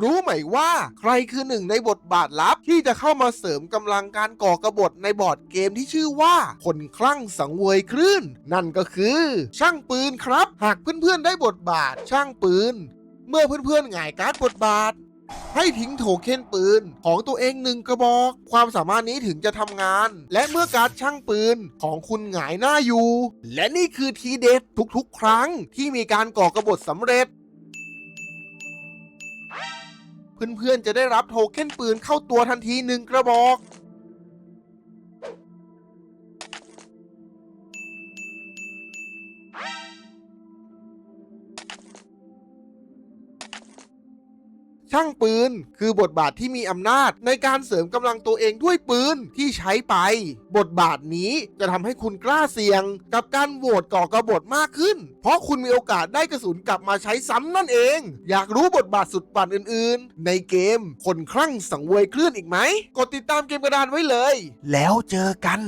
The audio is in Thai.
รู้ไหมว่าใครคือหนึ่งในบทบาทลับที่จะเข้ามาเสริมกำลังการก่อกระบฏในบอร์ดเกมที่ชื่อว่าคนคลั่งสังเวยคลื่น นั่นก็คือ ช่างปืนครับ หากเพื่อนๆได้บทบาทช่างปืน เมื่อเพื่อนๆหงายการ์ดบทบาท ให้ทิ้งโถเค็นปืนของตัวเองหนึ่งกระบอก ความสามารถนี้ถึงจะทำงาน และเมื่อการ์ดช่างปืนของคุณหงายหน้าอยู่ และนี่คือทีเด็ดทุกๆ ครั้งที่มีการก่อกระบฏสำเร็จ เพื่อนๆจะได้รับโทเค็นปืนเข้าตัวทันทีหนึ่งกระบอก ช่างปืน คือบทบาทที่มีอำนาจในการเสริมกำลังตัวเองด้วยปืนที่ใช้ไป บทบาทนี้จะทำให้คุณกล้าเสี่ยง กับการโหวตก่อกบฏมากขึ้น เพราะคุณมีโอกาสได้กระสุนกลับมาใช้ซ้ำนั่นเอง อยากรู้บทบาทสุดปั่นอื่นๆ ในเกมคนคลั่งสังเวยคลื่นอีกไหม กดติดตามเกมกระดานไว้เลย แล้วเจอกัน